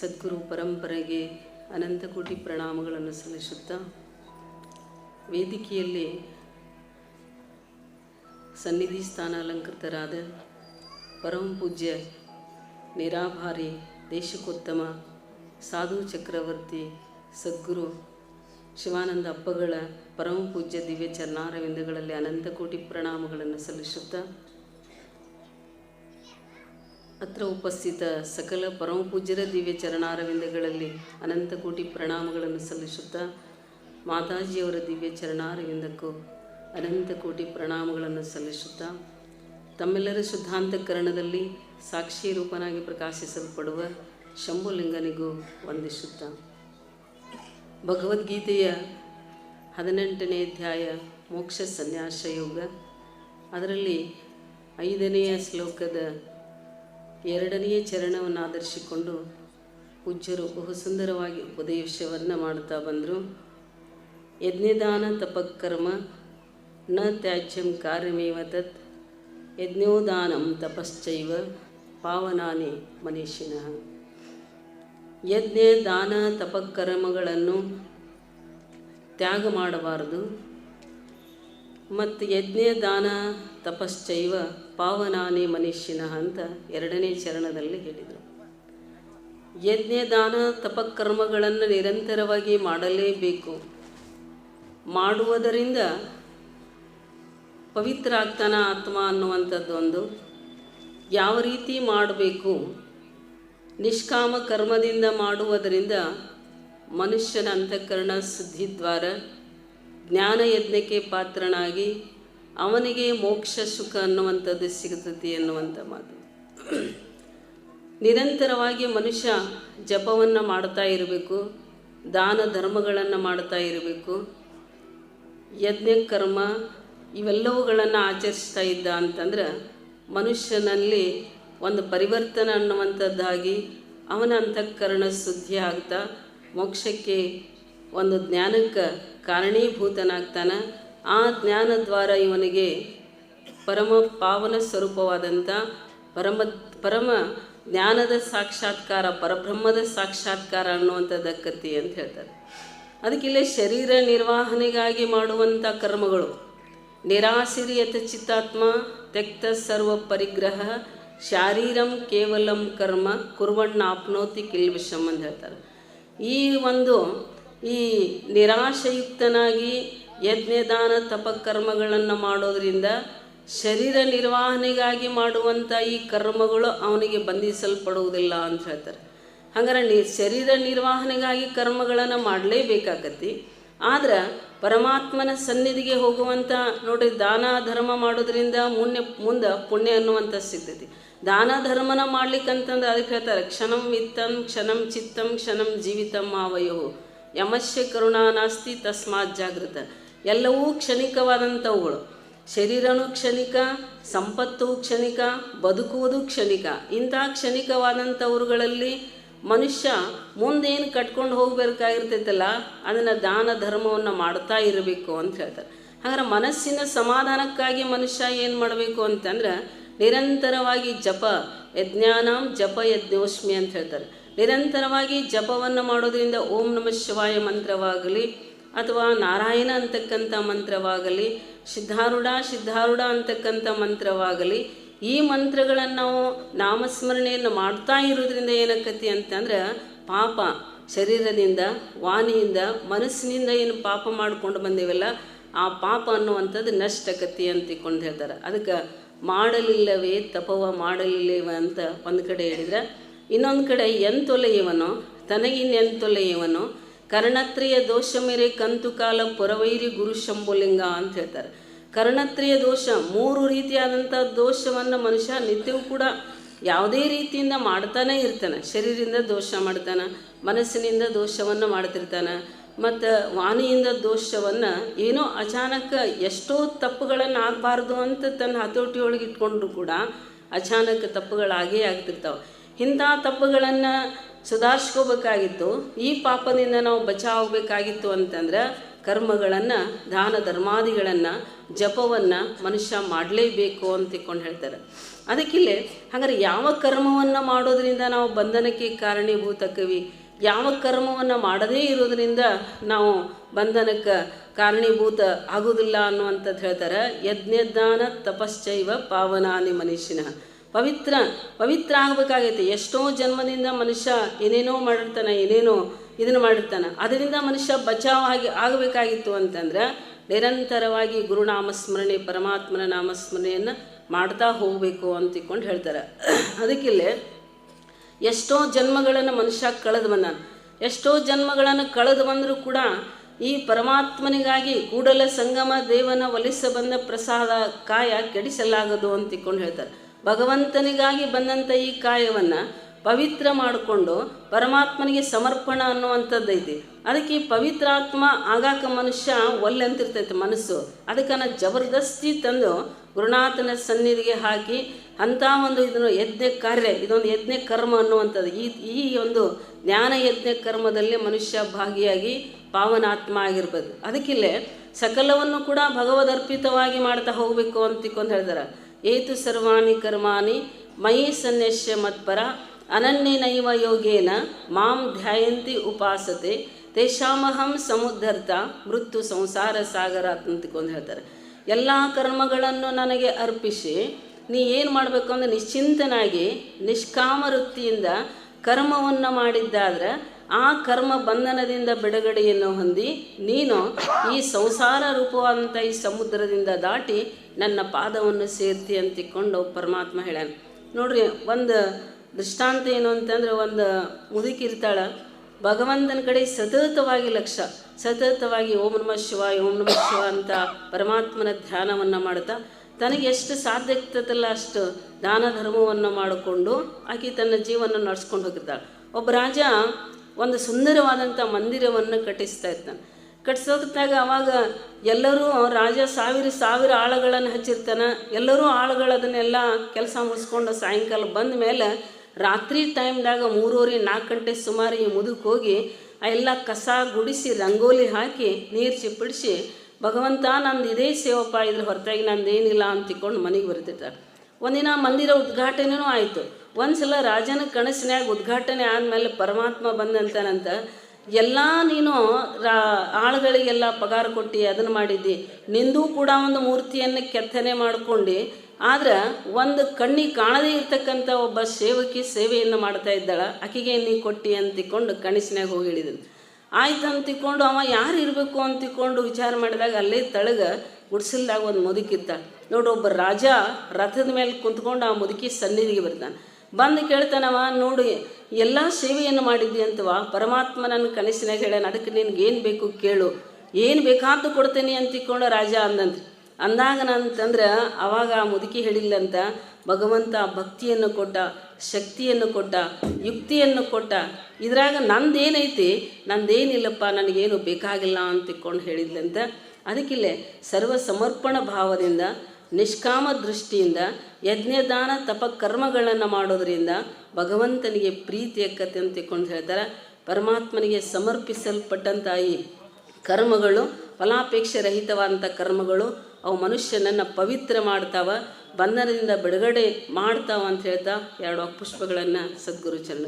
ಸದ್ಗುರು ಪರಂಪರೆಗೆ ಅನಂತಕೋಟಿ ಪ್ರಣಾಮಗಳನ್ನು ಸಲ್ಲಿಸುತ್ತಾ ವೇದಿಕೆಯಲ್ಲಿ ಸನ್ನಿಧಿ ಸ್ಥಾನ ಅಲಂಕೃತರಾದ ಪರಮ ಪೂಜ್ಯ, ನಿರಾಭಾರಿ ದೇಶಕೋತ್ತಮ ಸಾಧು ಚಕ್ರವರ್ತಿ ಸದ್ಗುರು ಶಿವಾನಂದ ಅಪ್ಪಗಳ ಪರಮ ಪೂಜ್ಯ ದಿವ್ಯ ಚರಣಾರವಿಂದಗಳಲ್ಲಿ ಅನಂತಕೋಟಿ ಪ್ರಣಾಮಗಳನ್ನು ಸಲ್ಲಿಸುತ್ತಾ ಅತ್ರ ಉಪಸ್ಥಿತ ಸಕಲ ಪರಮಪೂಜ್ಯರ ದಿವ್ಯ ಚರಣಾರವಿಂದಗಳಲ್ಲಿ ಅನಂತ ಕೋಟಿ ಪ್ರಣಾಮಗಳನ್ನು ಸಲ್ಲಿಸುತ್ತಾ ಮಾತಾಜಿಯವರ ದಿವ್ಯ ಚರಣಾರವಿಂದಕ್ಕೂ ಅನಂತಕೋಟಿ ಪ್ರಣಾಮಗಳನ್ನು ಸಲ್ಲಿಸುತ್ತಾ ತಮ್ಮೆಲ್ಲರ ಶುದ್ಧಾಂತಕರಣದಲ್ಲಿ ಸಾಕ್ಷಿ ರೂಪನಾಗಿ ಪ್ರಕಾಶಿಸಲ್ಪಡುವ ಶಂಭುಲಿಂಗನಿಗೂ ವಂದಿಸುತ್ತಾ. ಭಗವದ್ಗೀತೆಯ ಹದಿನೆಂಟನೇ ಅಧ್ಯಾಯ ಮೋಕ್ಷ ಸನ್ಯಾಸ ಯೋಗ. ಅದರಲ್ಲಿ ಐದನೆಯ ಶ್ಲೋಕದ ಎರಡನೆಯ ಚರಣವನ್ನು ಆಧರಿಸಿಕೊಂಡು ಪೂಜ್ಯರು ಬಹು ಸುಂದರವಾಗಿ ಉಪದೇಶವನ್ನು ಮಾಡುತ್ತಾ ಬಂದರು. ಯಜ್ಞದಾನ ತಪಕರ್ಮ ನ ತ್ಯಾಜ್ಯಂ ಕಾರ್ಯಮೇವ ತತ್ ಯಜ್ಞೋದಾನಂ ತಪಶ್ಚೈವ ಪಾವನಾನೆ ಮನೀಷಿನ. ಯಜ್ಞ ದಾನ ತಪಕರ್ಮಗಳನ್ನು ತ್ಯಾಗ ಮಾಡಬಾರದು. ಮತ್ತು ಯಜ್ಞ ದಾನ ತಪಶ್ಚೈವ ಪಾವನಾನಿ ಮನುಷ್ಯನ ಅಂತ ಎರಡನೇ ಚರಣದಲ್ಲಿ ಹೇಳಿದರು. ಯಜ್ಞ ದಾನ ತಪಕರ್ಮಗಳನ್ನು ನಿರಂತರವಾಗಿ ಮಾಡಲೇಬೇಕು. ಮಾಡುವುದರಿಂದ ಪವಿತ್ರ ಆಗ್ತಾನ ಆತ್ಮ ಅನ್ನುವಂಥದ್ದೊಂದು. ಯಾವ ರೀತಿ ಮಾಡಬೇಕು? ನಿಷ್ಕಾಮ ಕರ್ಮದಿಂದ ಮಾಡುವುದರಿಂದ ಮನುಷ್ಯನ ಅಂತಃಕರಣ ಜ್ಞಾನ ಯಜ್ಞಕ್ಕೆ ಪಾತ್ರನಾಗಿ ಅವನಿಗೆ ಮೋಕ್ಷ, ಸುಖ ಅನ್ನುವಂಥದ್ದು ಸಿಗುತ್ತದೆ ಅನ್ನುವಂಥ ಮಾತು. ನಿರಂತರವಾಗಿ ಮನುಷ್ಯ ಜಪವನ್ನು ಮಾಡ್ತಾ ಇರಬೇಕು, ದಾನ ಧರ್ಮಗಳನ್ನು ಮಾಡ್ತಾ ಇರಬೇಕು, ಯಜ್ಞ, ಕರ್ಮ ಇವೆಲ್ಲವುಗಳನ್ನು ಆಚರಿಸ್ತಾ ಇದ್ದ ಅಂತಂದ್ರೆ ಮನುಷ್ಯನಲ್ಲಿ ಒಂದು ಪರಿವರ್ತನೆ ಅನ್ನುವಂಥದ್ದಾಗಿ ಅವನ ಅಂತಃಕರಣ ಶುದ್ಧಿ ಆಗ್ತಾ ಮೋಕ್ಷಕ್ಕೆ ಒಂದು ಜ್ಞಾನಕ್ಕೆ ಕಾರಣೀಭೂತನಾಗ್ತಾನೆ. ಆ ಜ್ಞಾನದ್ವಾರ ಇವನಿಗೆ ಪರಮ ಪಾವನ ಸ್ವರೂಪವಾದಂಥ ಪರಮ ಪರಮ ಜ್ಞಾನದ ಸಾಕ್ಷಾತ್ಕಾರ, ಪರಬ್ರಹ್ಮದ ಸಾಕ್ಷಾತ್ಕಾರ ಅನ್ನುವಂಥದ್ದಕ್ಕತಿ ಅಂತ ಹೇಳ್ತಾರೆ. ಅದಕ್ಕಿಲ್ಲೇ ಶರೀರ ನಿರ್ವಹಣೆಗಾಗಿ ಮಾಡುವಂಥ ಕರ್ಮಗಳು. ನಿರಾಸಿರಿಯತ ಚಿತ್ತಾತ್ಮ ತೆಕ್ತ ಸರ್ವ ಪರಿಗ್ರಹ ಶಾರೀರಂ ಕೇವಲಂ ಕರ್ಮ ಕುರ್ವಣ್ಣ ಆಪ್ನೋತಿ ಕಿಲ್ವಿಷಮ್ ಅಂತ ಹೇಳ್ತಾರೆ. ಈ ಒಂದು ಈ ನಿರಾಶಯುಕ್ತನಾಗಿ ಯಜ್ಞದಾನ ತಪಕರ್ಮಗಳನ್ನು ಮಾಡೋದರಿಂದ ಶರೀರ ನಿರ್ವಹಣೆಗಾಗಿ ಮಾಡುವಂಥ ಈ ಕರ್ಮಗಳು ಅವನಿಗೆ ಬಂಧಿಸಲ್ಪಡುವುದಿಲ್ಲ ಅಂತ ಹೇಳ್ತಾರೆ. ಹಂಗಾರೆ ನಿ ಶರೀರ ನಿರ್ವಹಣೆಗಾಗಿ ಕರ್ಮಗಳನ್ನು ಮಾಡಲೇಬೇಕಾಗತ್ತಿ. ಆದ್ರೆ ಪರಮಾತ್ಮನ ಸನ್ನಿಧಿಗೆ ಹೋಗುವಂಥ ನೋಡಿ ದಾನ ಧರ್ಮ ಮಾಡೋದ್ರಿಂದ ಮುನ್ನೆ ಮುಂದೆ ಪುಣ್ಯ ಅನ್ನುವಂಥ ಸಿಗ್ತೈತಿ. ದಾನ ಧರ್ಮನ ಮಾಡ್ಲಿಕ್ಕಂತಂದ್ರೆ ಅದಕ್ಕೆ ಹೇಳ್ತಾರೆ, ಕ್ಷಣಂ ವಿತ್ತಂ ಕ್ಷಣಂ ಚಿತ್ತಂ ಕ್ಷಣಂ ಜೀವಿತಂ ಆವಯೋ. ಯಮಶ್ಯ ಕರುಣಾ ನಾಸ್ತಿ ತಸ್ಮಾತ್ ಜಾಗೃತ ಎಲ್ಲವೂ ಕ್ಷಣಿಕವಾದಂಥವುಗಳು. ಶರೀರನೂ ಕ್ಷಣಿಕ, ಸಂಪತ್ತು ಕ್ಷಣಿಕ, ಬದುಕುವುದು ಕ್ಷಣಿಕ. ಇಂಥ ಕ್ಷಣಿಕವಾದಂಥವ್ರುಗಳಲ್ಲಿ ಮನುಷ್ಯ ಮುಂದೇನು ಕಟ್ಕೊಂಡು ಹೋಗಬೇಕಾಗಿರ್ತೈತಲ್ಲ, ಅದನ್ನು ದಾನ ಧರ್ಮವನ್ನು ಮಾಡ್ತಾ ಇರಬೇಕು ಅಂತ ಹೇಳ್ತಾರೆ. ಹಾಗಾದ್ರೆ ಮನಸ್ಸಿನ ಸಮಾಧಾನಕ್ಕಾಗಿ ಮನುಷ್ಯ ಏನು ಮಾಡಬೇಕು ಅಂತಂದ್ರೆ, ನಿರಂತರವಾಗಿ ಜಪ, ಯಜ್ಞಾನಂ ಜಪ ಯಜ್ಞೋಷ್ಮಿ ಅಂತ ಹೇಳ್ತಾರೆ. ನಿರಂತರವಾಗಿ ಜಪವನ್ನು ಮಾಡೋದ್ರಿಂದ ಓಂ ನಮಃ ಶಿವಾಯ ಮಂತ್ರವಾಗಲಿ ಅಥವಾ ನಾರಾಯಣ ಅಂತಕ್ಕಂಥ ಮಂತ್ರವಾಗಲಿ, ಸಿದ್ಧಾರೂಢ ಸಿದ್ಧಾರೂಢ ಅಂತಕ್ಕಂಥ ಮಂತ್ರವಾಗಲಿ, ಈ ಮಂತ್ರಗಳನ್ನು ನಾವು ನಾಮಸ್ಮರಣೆಯನ್ನು ಮಾಡ್ತಾ ಇರೋದ್ರಿಂದ ಏನಾಕತಿ ಅಂತಂದ್ರೆ ಪಾಪ ಶರೀರದಿಂದ, ವಾಣಿಯಿಂದ, ಮನಸ್ಸಿನಿಂದ ಏನು ಪಾಪ ಮಾಡಿಕೊಂಡು ಬಂದೇವಲ್ಲ, ಆ ಪಾಪ ಅನ್ನುವಂಥದ್ದು ನಷ್ಟಕತಿ ಅಂತ ತಿಳ್ಕೊಂಡು ಹೇಳ್ತಾರೆ. ಅದಕ್ಕೆ ಮಾಡಲಿಲ್ಲವೇ ತಪವ ಮಾಡಲಿಲ್ಲವ ಅಂತ ಒಂದು ಕಡೆ ಹೇಳಿದ್ರೆ, ಇನ್ನೊಂದು ಕಡೆ ಎಂತೊಲೆಯವನೋ ತನಗಿನ್ನೆಂತೊಲೆಯವನೋ ಕರ್ಣತ್ರಯ ದೋಷ ಮೇರೆ ಕಂತು ಕಾಲ ಪುರವೈರಿ ಗುರು ಶಂಭುಲಿಂಗ ಅಂತ ಹೇಳ್ತಾರೆ. ಕರ್ಣತ್ರಿಯ ದೋಷ ಮೂರು ರೀತಿಯಾದಂಥ ದೋಷವನ್ನು ಮನುಷ್ಯ ನಿತ್ಯವೂ ಕೂಡ ಯಾವುದೇ ರೀತಿಯಿಂದ ಮಾಡ್ತಾನೆ ಇರ್ತಾನೆ. ಶರೀರದಿಂದ ದೋಷ ಮಾಡ್ತಾನೆ, ಮನಸ್ಸಿನಿಂದ ದೋಷವನ್ನು ಮಾಡ್ತಿರ್ತಾನೆ, ಮತ್ತು ವಾಣಿಯಿಂದ ದೋಷವನ್ನು ಏನೋ ಅಚಾನಕ ಎಷ್ಟೋ ತಪ್ಪುಗಳನ್ನು ಆಗಬಾರ್ದು ಅಂತ ತನ್ನ ಹತೋಟಿಯೊಳಗೆ ಇಟ್ಕೊಂಡ್ರು ಕೂಡ ಅಚಾನಕ ತಪ್ಪುಗಳಾಗೇ ಆಗ್ತಿರ್ತಾವೆ. ಇಂಥ ತಪ್ಪುಗಳನ್ನು ಸುಧಾರಿಸ್ಕೋಬೇಕಾಗಿತ್ತು. ಈ ಪಾಪದಿಂದ ನಾವು ಬಚಾವಬೇಕಾಗಿತ್ತು ಅಂತಂದ್ರೆ ಕರ್ಮಗಳನ್ನು, ದಾನ ಧರ್ಮಾದಿಗಳನ್ನು, ಜಪವನ್ನು ಮನುಷ್ಯ ಮಾಡಲೇಬೇಕು ಅಂತ ತಿಳ್ಕೊಂಡು ಹೇಳ್ತಾರೆ. ಅದಕ್ಕಿಲ್ಲೇ ಹಾಗಾದ್ರೆ ಯಾವ ಕರ್ಮವನ್ನು ಮಾಡೋದ್ರಿಂದ ನಾವು ಬಂಧನಕ್ಕೆ ಕಾರಣೀಭೂತ ಕವಿ ಯಾವ ಕರ್ಮವನ್ನು ಮಾಡದೇ ಇರೋದರಿಂದ ನಾವು ಬಂಧನಕ್ಕೆ ಕಾರಣೀಭೂತ ಆಗೋದಿಲ್ಲ ಅನ್ನುವಂಥದ್ದು ಹೇಳ್ತಾರೆ. ಯಜ್ಞದಾನ ತಪಶ್ಚೈವ ಪಾವನಾನಿ ಮನುಷ್ಯನ ಪವಿತ್ರ ಪವಿತ್ರ ಆಗಬೇಕಾಗೈತೆ. ಎಷ್ಟೋ ಜನ್ಮದಿಂದ ಮನುಷ್ಯ ಏನೇನೋ ಮಾಡಿರ್ತಾನೆ, ಏನೇನೋ ಇದನ್ನು ಮಾಡಿರ್ತಾನೆ. ಅದರಿಂದ ಮನುಷ್ಯ ಬಚಾವ್ ಆಗಿ ಆಗಬೇಕಾಗಿತ್ತು ಅಂತಂದ್ರೆ ನಿರಂತರವಾಗಿ ಗುರುನಾಮಸ್ಮರಣೆ, ಪರಮಾತ್ಮನ ನಾಮಸ್ಮರಣೆಯನ್ನು ಮಾಡ್ತಾ ಹೋಗಬೇಕು ಅಂತ ಇಕ್ಕೊಂಡು ಹೇಳ್ತಾರೆ ಅದಕ್ಕಿಲ್ಲೇ ಎಷ್ಟೋ ಜನ್ಮಗಳನ್ನು ಮನುಷ್ಯ ಕಳೆದು ಬಂದಾನ. ಎಷ್ಟೋ ಜನ್ಮಗಳನ್ನು ಕಳೆದು ಬಂದರೂ ಕೂಡ ಈ ಪರಮಾತ್ಮನಿಗಾಗಿ ಕೂಡಲ ಸಂಗಮ ದೇವನ ಒಲಿಸ ಬಂದ ಪ್ರಸಾದ ಕಾಯ ಕೆಡಿಸಲಾಗದು ಅಂತ ಇಕ್ಕೊಂಡು ಹೇಳ್ತಾರೆ. ಭಗವಂತನಿಗಾಗಿ ಬಂದಂಥ ಈ ಕಾಯವನ್ನು ಪವಿತ್ರ ಮಾಡಿಕೊಂಡು ಪರಮಾತ್ಮನಿಗೆ ಸಮರ್ಪಣ ಅನ್ನುವಂಥದ್ದೈತಿ. ಅದಕ್ಕೆ ಪವಿತ್ರಾತ್ಮ ಆಗಾಕ ಮನುಷ್ಯ ಒಲ್ಲೆ ಅಂತಿರ್ತೈತೆ ಮನಸ್ಸು. ಅದಕ್ಕನ್ನು ಜಬರ್ದಸ್ತಿ ತಂದು ಗುರುನಾಥನ ಸನ್ನಿಧಿಗೆ ಹಾಕಿ ಅಂಥ ಒಂದು ಇದನ್ನು ಯಜ್ಞ ಕಾರ್ಯ, ಇದೊಂದು ಯಜ್ಞ ಕರ್ಮ ಅನ್ನುವಂಥದ್ದು. ಈ ಈ ಒಂದು ಜ್ಞಾನ ಯಜ್ಞ ಕರ್ಮದಲ್ಲಿ ಮನುಷ್ಯ ಭಾಗಿಯಾಗಿ ಪಾವನಾತ್ಮ ಆಗಿರ್ಬೋದು. ಅದಕ್ಕಿಲ್ಲೇ ಸಕಲವನ್ನು ಕೂಡ ಭಗವದರ್ಪಿತವಾಗಿ ಮಾಡ್ತಾ ಹೋಗಬೇಕು ಅಂತ ತಿಳ್ಕೊಂಡು ಹೇಳ್ತಾರೆ ಏತು ಸರ್ವಾಣಿ ಕರ್ಮಾಣಿ ಮಯಿ ಸನ್ಯಶ್ಯ ಮತ್ಪರ ಅನನ್ಯನೈವ ಯೋಗೇನ, ಮಾಂ ಧ್ಯಾಯಂತಿ ಉಪಾಸತೆ, ತೇಷಾಮಹಂ ಸಮುದ್ಧರ್ತ ಮೃತ್ಯು ಸಂಸಾರ ಸಾಗರ ಅಂತಕೊಂಡು ಹೇಳ್ತಾರೆ. ಎಲ್ಲ ಕರ್ಮಗಳನ್ನು ನನಗೆ ಅರ್ಪಿಸಿ, ನೀ ಏನು ಮಾಡಬೇಕು ಅಂದರೆ ನಿಶ್ಚಿಂತನಾಗಿ ನಿಷ್ಕಾಮ ವೃತ್ತಿಯಿಂದ ಕರ್ಮವನ್ನು ಮಾಡಿದ್ದಾದ್ರೆ ಆ ಕರ್ಮ ಬಂಧನದಿಂದ ಬಿಡುಗಡೆಯನ್ನು ಹೊಂದಿ ನೀನು ಈ ಸಂಸಾರ ರೂಪವಾದಂಥ ಈ ಸಮುದ್ರದಿಂದ ದಾಟಿ ನನ್ನ ಪಾದವನ್ನು ಸೇರ್ತಿ ಅಂತಿಕೊಂಡು ಪರಮಾತ್ಮ ಹೇಳ್ಯಾನ. ನೋಡ್ರಿ, ಒಂದು ದೃಷ್ಟಾಂತ ಏನು ಅಂತಂದ್ರೆ ಒಂದು ಮುದುಕಿ ಇರ್ತಾಳ, ಭಗವಂತನ ಕಡೆ ಸತತವಾಗಿ ಲಕ್ಷ್ಯ ಸತತವಾಗಿ ಓಂ ನಮಃ ಶಿವಾಯ, ಓಂ ನಮಃ ಶಿವ ಅಂತ ಪರಮಾತ್ಮನ ಧ್ಯಾನವನ್ನು ಮಾಡ್ತಾ ತನಗೆ ಎಷ್ಟು ಸಾಧ್ಯ ಆಗ್ತದಲ್ಲ ಅಷ್ಟು ದಾನ ಧರ್ಮವನ್ನು ಮಾಡಿಕೊಂಡು ಆಕೆ ತನ್ನ ಜೀವನ ನಡೆಸ್ಕೊಂಡು ಹೋಗಿದ್ದಾಳೆ. ಒಬ್ಬ ರಾಜ ಒಂದು ಸುಂದರವಾದಂಥ ಮಂದಿರವನ್ನು ಕಟ್ಟಿಸ್ತಾ ಇರ್ತಾನೆ. ಕಟ್ಟಿಸೋದಾಗ ಅವಾಗ ಎಲ್ಲರೂ ರಾಜ ಸಾವಿರ ಸಾವಿರ ಆಳುಗಳನ್ನು ಹಚ್ಚಿರ್ತಾನೆ. ಎಲ್ಲರೂ ಆಳುಗಳು ಅದನ್ನೆಲ್ಲ ಕೆಲಸ ಮುಗಿಸ್ಕೊಂಡು ಸಾಯಂಕಾಲ ಬಂದ ಮೇಲೆ ರಾತ್ರಿ ಟೈಮ್ದಾಗ ಮೂರುವರೆ ನಾಲ್ಕು ಗಂಟೆ ಸುಮಾರು ಈ ಮುದುಕ್ ಹೋಗಿ ಎಲ್ಲ ಕಸ ಗುಡಿಸಿ ರಂಗೋಲಿ ಹಾಕಿ ನೀರು ಚಿಪ್ಪಡಿಸಿ ಭಗವಂತ ನಂದು ಇದೇ ಸೇವಪ್ಪ, ಇದ್ರ ಹೊರತಾಗಿ ನಂದೇನಿಲ್ಲ ಅಂತ ತಿಳ್ಕೊಂಡು ಮನೆಗೆ ಬರ್ತಿರ್ತಾರೆ ಒಂದಿನ ಮಂದಿರ ಉದ್ಘಾಟನೆಯೂ ಆಯಿತು. ಒಂದ್ಸಲ ರಾಜನ ಕನಸಿನಾಗ ಉದ್ಘಾಟನೆ ಆದ್ಮೇಲೆ ಪರಮಾತ್ಮ ಬಂದಂತಾನಂತ, ಎಲ್ಲ ನೀನು ರಾ, ಆಳುಗಳಿಗೆಲ್ಲ ಪಗಾರ ಕೊಟ್ಟು ಅದನ್ನು ಮಾಡಿದ್ದಿ. ನಿಂದು ಕೂಡ ಒಂದು ಮೂರ್ತಿಯನ್ನು ಕೆತ್ತನೆ ಮಾಡ್ಕೊಂಡು. ಆದ್ರೆ ಒಂದು ಕಣ್ಣಿಗೆ ಕಾಣದೇ ಇರ್ತಕ್ಕಂಥ ಒಬ್ಬ ಸೇವಕಿ ಸೇವೆಯನ್ನು ಮಾಡ್ತಾ ಇದ್ದಾಳ. ಆಕೆಗೆ ನೀ ಕೊಟ್ಟಿ ಅಂತ ಕಣಸಿನಾಗ ಹೋಗಿ ಹೇಳಿದನು ಆಯ್ತು ಅಂತ ತಿಳ್ಕೊಂಡು ಅವ ಯಾರು ಇರಬೇಕು ಅಂತ ತಿಳ್ಕೊಂಡು ವಿಚಾರ ಮಾಡಿದಾಗ ಅಲ್ಲೇ ತಳಗ ಗುಡ್ಸಲ್ದಾಗ ಒಂದು ಮುದುಕಿತ್ತ ನೋಡು, ಒಬ್ಬ ರಾಜ ರಥದ ಮೇಲೆ ಕುಂತ್ಕೊಂಡು ಆ ಮುದುಕಿ ಸನ್ನಿಧಿಗೆ ಬರ್ತಾನೆ. ಬಂದು ಕೇಳ್ತಾನವ, ನೋಡಿ, ಎಲ್ಲ ಸೇವೆಯನ್ನು ಮಾಡಿದ್ದಿ ಅಂತವ ಪರಮಾತ್ಮ ನನ್ನ ಕನಸಿನಾಗ ಹೇಳ್ಯಾನ ಅದಕ್ಕೆ ನಿನ್ಗೆ ಏನು ಬೇಕು ಕೇಳು. ಏನು ಬೇಕಾದ್ದು ಕೊಡ್ತೇನೆ ಅಂತ ತಿಳ್ಕೊಂಡು ರಾಜ ಅಂದಂತೆ. ಅಂದಾಗ ನಂತಂದ್ರೆ ಅವಾಗ ಆ ಮುದುಕಿ ಹೇಳಿಲ್ಲಂತ, ಭಗವಂತ ಭಕ್ತಿಯನ್ನು ಕೊಟ್ಟ, ಶಕ್ತಿಯನ್ನು ಕೊಟ್ಟ, ಯುಕ್ತಿಯನ್ನು ಕೊಟ್ಟ. ಇದ್ರಾಗ ನಂದೇನೈತಿ? ನಂದೇನಿಲ್ಲಪ್ಪ, ನನಗೇನು ಬೇಕಾಗಿಲ್ಲ ಅಂತ ಹೇಳಿದ್ಲಂತ. ಅದಕ್ಕಿಲ್ಲೇ ಸರ್ವ ಸಮರ್ಪಣ ಭಾವದಿಂದ ನಿಷ್ಕಾಮ ದೃಷ್ಟಿಯಿಂದ ಯಜ್ಞದಾನ ತಪ ಕರ್ಮಗಳನ್ನು ಮಾಡೋದರಿಂದ ಭಗವಂತನಿಗೆ ಪ್ರೀತಿ ಎಕ್ಕತ್ತೆ ಅಂತ ತಿಳ್ಕೊಂಡು ಹೇಳ್ತಾರೆ. ಪರಮಾತ್ಮನಿಗೆ ಸಮರ್ಪಿಸಲ್ಪಟ್ಟಂಥ ಈ ಕರ್ಮಗಳು, ಫಲಾಪೇಕ್ಷೆ ರಹಿತವಾದಂಥ ಕರ್ಮಗಳು, ಅವು ಮನುಷ್ಯನನ್ನು ಪವಿತ್ರ ಮಾಡ್ತಾವ, ಬಂಧನದಿಂದ ಬಿಡುಗಡೆ ಮಾಡ್ತಾವ ಅಂತ ಹೇಳ್ತಾ ಎರಡು ಪುಷ್ಪಗಳನ್ನು ಸದ್ಗುರು ಚರಣ